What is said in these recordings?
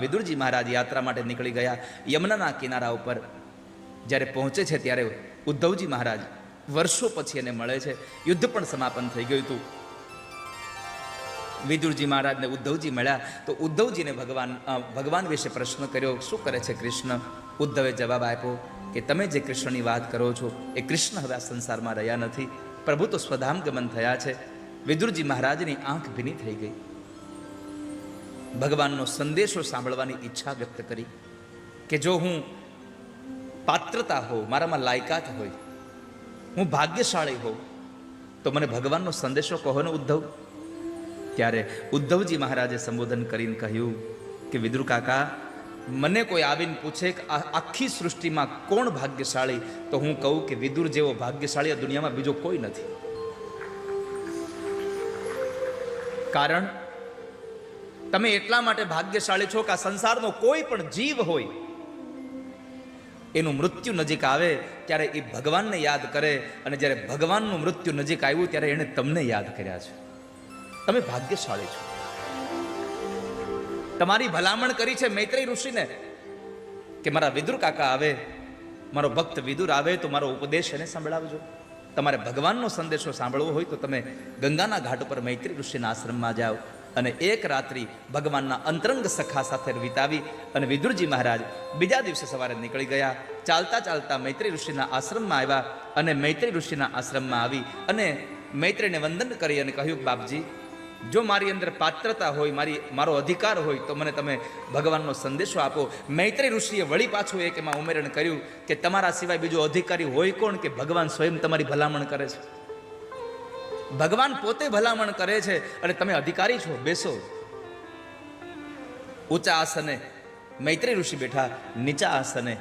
વિદુરજી મહારાજ યાત્રા માટે નીકળી ગયા. યમુનાના કિનારા ઉપર જ્યારે પહોંચે છે ત્યારે ઉદ્ધવજી મહારાજ વર્ષો પછી એને મળે છે. યુદ્ધ પણ સમાપન થઈ ગયું હતું. વિદુરજી મહારાજને ઉદ્ધવજી મળ્યા. તો ઉદ્ધવજીને ભગવાન ભગવાન વિશે પ્રશ્ન કર્યો, શું કરે છે કૃષ્ણ? ઉદ્ધવે જવાબ આપ્યો કે, તમે જે કૃષ્ણની વાત કરો છો, એ કૃષ્ણ હવે આ સંસારમાં રહ્યા નથી. પ્રભુ તો સ્વધામ ગમન થયા છે. વિદુરજી મહારાજની આંખ ભીની થઈ ગઈ. ભગવાનનો સંદેશો સાંભળવાની ઈચ્છા વ્યક્ત કરી કે જો હું પાત્રતા હોઉં, મારામાં લાયકાત હોય, હું ભાગ્યશાળી હોઉં, તો મને ભગવાનનો સંદેશો કહો ને ઉદ્ધવ? ત્યારે ઉદ્ધવજી મહારાજે સંબોધન કરીને કહ્યું કે, વિદુર કાકા, મને કોઈ આવીને પૂછે કે આખી સૃષ્ટિમાં કોણ ભાગ્યશાળી? તો હું કહું કે વિદુર જેવો ભાગ્યશાળી આ દુનિયામાં બીજો કોઈ નથી. કારણ તમે એટલા માટે ભાગ્યશાળી છો કે આ સંસારનો કોઈ પણ જીવ હોય, એનું મૃત્યુ નજીક આવે ત્યારે એ ભગવાનને યાદ કરે અને જ્યારે ભગવાનનું મૃત્યુ નજીક આવ્યું ત્યારે એણે તમને યાદ કર્યા છે. તમે ભાગ્યશાળી છો. તમારી ભલામણ કરી છે મૈત્રી ઋષિને કે મારા વિદુર કાકા આવે, મારો ભક્ત વિદુર આવે તો મારો ઉપદેશ એને સંભળાવજો. તમારે ભગવાનનો સંદેશો સાંભળવો હોય તો તમે ગંગાના ઘાટ ઉપર મૈત્રી ઋષિના આશ્રમમાં જાઓ. અને એક રાત્રિ ભગવાનના અંતરંગ સખા સાથે વિતાવી અને વિદુરજી મહારાજ બીજા દિવસે સવારે નીકળી ગયા. ચાલતા ચાલતા મૈત્રી ઋષિના આશ્રમમાં આવ્યા અને મૈત્રી ઋષિના આશ્રમમાં આવી અને મૈત્રીને વંદન કરી અને કહ્યું, બાપજી, જો મારી અંદર પાત્રતા હોય, મારી, મારો અધિકાર હોય, તો મને તમે ભગવાનનો સંદેશો આપો. મૈત્રી ઋષિએ વળી પાછું એક એમાં ઉમેરણ કર્યું કે તમારા સિવાય બીજો અધિકારી હોય કોણ કે ભગવાન સ્વયં તમારી ભલામણ કરે છે? ભગવાન પોતે ભલામણ કરે છે અને તમે અધિકારી છો, બેસો. ઊંચા આસને મૈત્રી ઋષિ બેઠા, નીચા આસને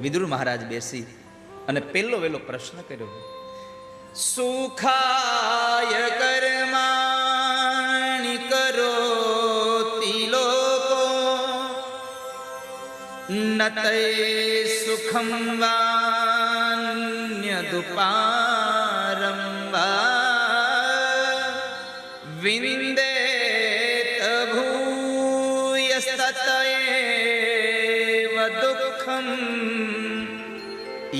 વિદુર મહારાજ બેસી અને પહેલો વેલો પ્રશ્ન કર્યો. સુખાય કર્માણિ કરો લોકો ન તે સુખમ વાન્યદુપારમ ભૂયસ્તતયેવ દુઃખમ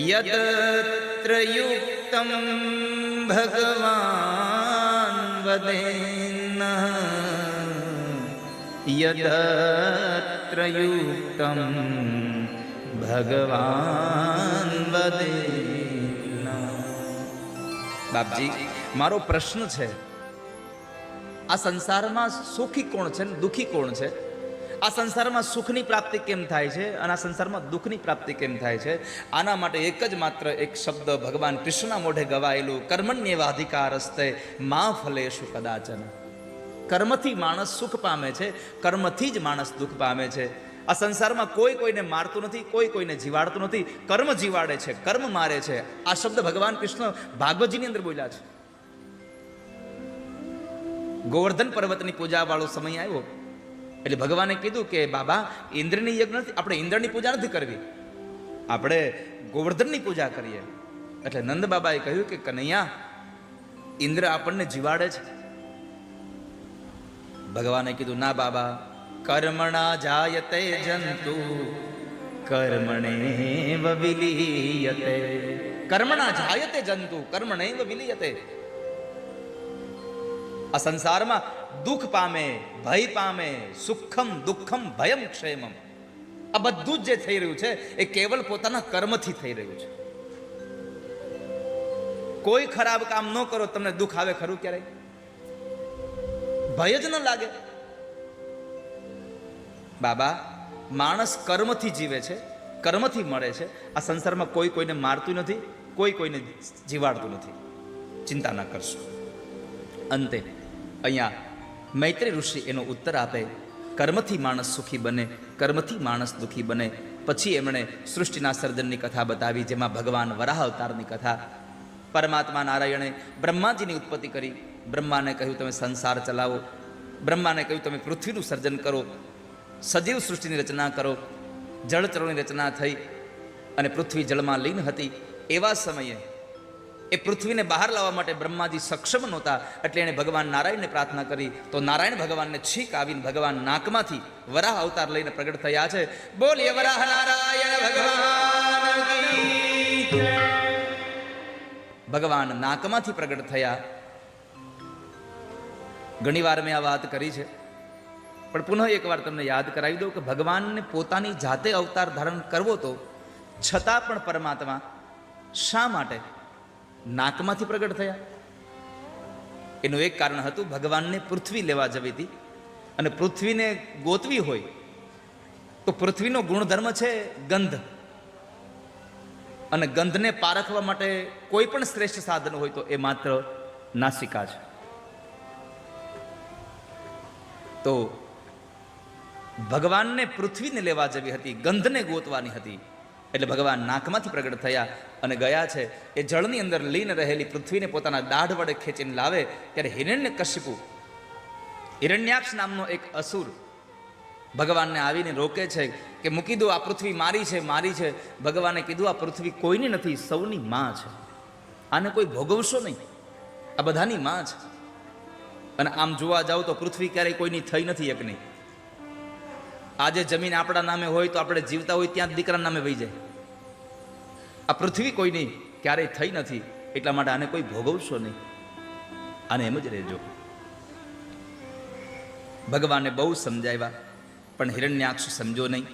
યત્ર યુક્તમ ભગવાન વદેન યદ્રયુક્તમ ભગવાન વદે બાપજી મારો પ્રશ્ન છે આ સંસારમાં સુખી કોણ છે ને દુઃખી કોણ છે? આ સંસારમાં સુખની પ્રાપ્તિ કેમ થાય છે અને આ સંસારમાં દુઃખની પ્રાપ્તિ કેમ થાય છે? આના માટે એક જ માત્ર એક શબ્દ ભગવાન કૃષ્ણના મોઢે ગવાયેલું, કર્મણ્યવા અધિકાર હસ્તે મા ફલેશુ કદાચન. કર્મથી માણસ સુખ પામે છે, કર્મથી જ માણસ દુઃખ પામે છે. આ સંસારમાં કોઈ કોઈને મારતું નથી, કોઈ કોઈને જીવાડતું નથી. કર્મ જીવાડે છે, કર્મ મારે છે. આ શબ્દ ભગવાન કૃષ્ણ ભાગવતજીની અંદર બોલ્યા છે. ગોવર્ધન પર્વતની પૂજા વાળો સમય આવ્યો. એટલે ભગવાને કીધું કે, બાબા, ઇન્દ્રની યજ્ઞ નથી, આપણે ઇન્દ્રની પૂજા નથી કરવી. આપણે ગોવર્ધનની પૂજા કરીએ. એટલે નંદ બાબાએ કહ્યું કે, કનૈયા, ઇન્દ્ર આપણને જીવાડે છે. ભગવાને કીધું, ના બાબા, કર્મણા જાયતે જંતુ, કર્મણે વિલીયતે કર્મણા જાયતે જંતુ, કર્મણે વિલીયતે આ સંસારમાં દુઃખ પામે, ભય પામે, સુખમ, દુઃખમ, ભયમ, ક્ષેમમ. આ બધું જ જે થઈ રહ્યું છે, એ કેવલ પોતાના કર્મથી થઈ રહ્યું છે. કોઈ ખરાબ કામ ન કરો, તમને દુઃખ આવે ખરું ક્યારેય? ભય જ ન લાગે. બાબા, માણસ કર્મથી જીવે છે, કર્મથી મળે છે. આ સંસારમાં કોઈ કોઈને મારતું નથી, કોઈ કોઈને જીવાડતું નથી. ચિંતા ના કરશો. અંતે અહીંયા મૈત્રી ઋષિ એનો ઉત્તર આપે, કર્મથી માણસ સુખી બને, કર્મથી માણસ દુઃખી બને. પછી એમણે સૃષ્ટિના સર્જનની કથા બતાવી, જેમાં ભગવાન વરાહ અવતારની કથા. પરમાત્મા નારાયણે બ્રહ્માજીની ઉત્પત્તિ કરી. બ્રહ્માને કહ્યું, તમે સંસાર ચલાવો. બ્રહ્માને કહ્યું, તમે પૃથ્વીનું સર્જન કરો. સજીવ સૃષ્ટિની રચના કરો. જળચરોની રચના થઈ અને પૃથ્વી જળમાં લીન હતી. એવા સમયે એ પૃથ્વીને બહાર લાવવા માટે બ્રહ્માજી સક્ષમ નહોતા, એટલે એણે ભગવાન નારાયણને પ્રાર્થના કરી. તો નારાયણ ભગવાનને છીક આવીને ભગવાન નાકમાંથી વરાહ અવતાર લઈને પ્રગટ થયા છે. બોલીએ, વરાહ નારાયણ ભગવાન ભગવાન નાકમાંથી પ્રગટ થયા. ઘણી વાર મેં આ વાત કરી છે. પણ પુનઃ એકવાર તમને યાદ કરાવી દઉં કે ભગવાનને પોતાની જાતે અવતાર ધારણ કરવો તો છતાં પણ પરમાત્મા શા માટે નાકમાંથી પ્રગટ થયા. એનું એક કારણ હતું, ભગવાનને પૃથ્વી લેવા જવી હતી. અને પૃથ્વીને ગોતવી હોય, તો પૃથ્વીનો ગુણધર્મ છે ગંધ. અને ગંધને પારખવા માટે કોઈ પણ શ્રેષ્ઠ સાધન હોય તો એ માત્ર નાસિકા છે તો ભગવાનને પૃથ્વીને લેવા જવી હતી, ગંધને ગોતવાની હતી. એટલે ભગવાન નાકમાંથી પ્રગટ થયા અને ગયા છે. એ જળની અંદર લીન રહેલી પૃથ્વીને પોતાના દાઢ વડે ખેંચીને લાવે ત્યારે હિરણ્ય કશ્યપુ, હિરણ્યાક્ષ નામનો એક અસુર ભગવાનને આવીને રોકે છે કે મૂકી દો, આ પૃથ્વી મારી છે મારી છે. ભગવાને કીધું, આ પૃથ્વી કોઈની નથી, સૌની માં છે. આને કોઈ ભોગવશો નહીં. આ બધાની માં છે. અને આમ જોવા જાવ તો પૃથ્વી ક્યારેય કોઈની થઈ નથી એકની. આજે જમીન આપણા નામે હોય તો આપણે જીવતા હોય ત્યાં દીકરા નામે વહી જાય. આ પૃથ્વી કોઈની ક્યારેય થઈ નથી, એટલા માટે આને કોઈ ભોગવશો નહીં. આને એમ જ રહેજો. ભગવાને બહુ સમજાવ્યા, પણ હિરણ્યાક્ષ સમજો નહીં.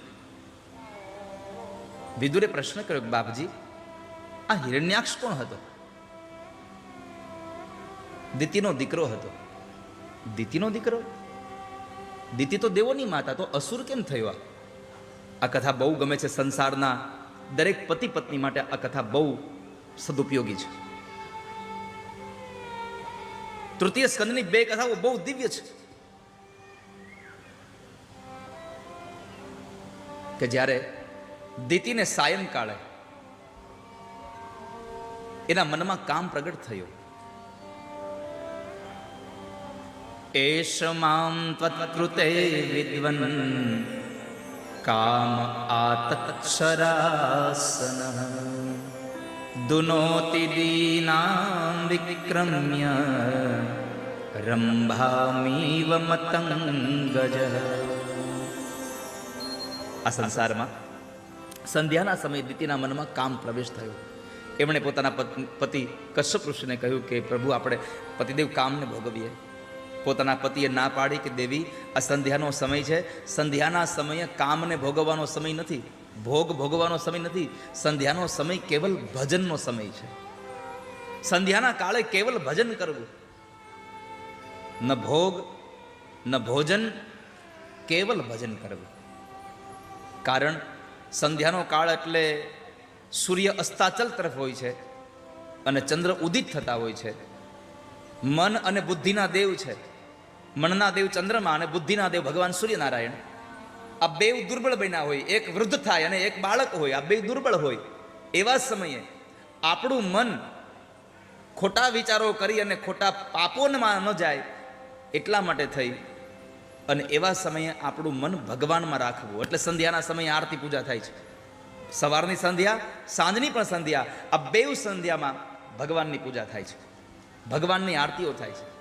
વિદુરે પ્રશ્ન કર્યો કે બાપજી, આ હિરણ્યાક્ષ કોણ હતો? દિતિનો દીકરો હતો. દિતિનો દીકરો? દિતિ તો દેવોની માતા, તો અસુર કેમ થયો આ? કથા બહુ ગમે છે સંસારના દરેક પતિ પત્ની માટે આ કથા બહુ સદુપયોગી છે તૃતીય સ્કંદની બે કથાઓ બહુ દિવ્ય છે કે જ્યારે દિતિને સાયંકાળે એના મનમાં કામ પ્રગટ થયું એષ મામ ત્વત્કૃતે વિદ્વન કામ આતક્ષરાસન દુનોતિ દીનામ વિક્રમ્ય રંભામીવ મતંગજ આ સંસારમાં સંધ્યાના સમયે દિતિના મનમાં કામ પ્રવેશ થયો એમણે પોતાના પત- પતિ કશ્યપ ઋષિને કહ્યું કે, પ્રભુ, આપણે પતિદેવ કામને ભોગવીએ. પોતાના પતિએ ના પાડી કે દેવી, આ સંધ્યાનો સમય છે. સંધ્યાના સમયે કામને ભોગવવાનો સમય નથી. ભોગ ભોગવાનો સમય નથી. સંધ્યાનો સમય કેવલ ભજનનો સમય છે. સંધ્યાના કાળે કેવલ ભજન કરવું. ન ભોગ, ન ભોજન, કેવલ ભજન કરવું. કારણ સંધ્યાનો કાળ એટલે સૂર્ય અસ્તાચલ તરફ હોય છે અને ચંદ્ર ઉદિત થતા હોય છે. મન અને બુદ્ધિના દેવ છે. મનના દેવ ચંદ્રમા અને બુદ્ધિના દેવ ભગવાન સૂર્યનારાયણ. આ બે દુર્બળ બન્યા હોય, એક વૃદ્ધ થાય અને એક બાળક હોય, આ બે દુર્બળ હોય. એવા સમયે આપણું મન ખોટા વિચારો કરી અને ખોટા પાપોમાં ન જાય એટલા માટે થઈ. અને એવા સમયે આપણું મન ભગવાનમાં રાખવું. એટલે સંધ્યાના સમયે આરતી પૂજા થાય છે. સવારની સંધ્યા, સાંજની પણ સંધ્યા, આ બેઉ સંધ્યામાં ભગવાનની પૂજા થાય છે. ભગવાનની આરતીઓ થાય છે.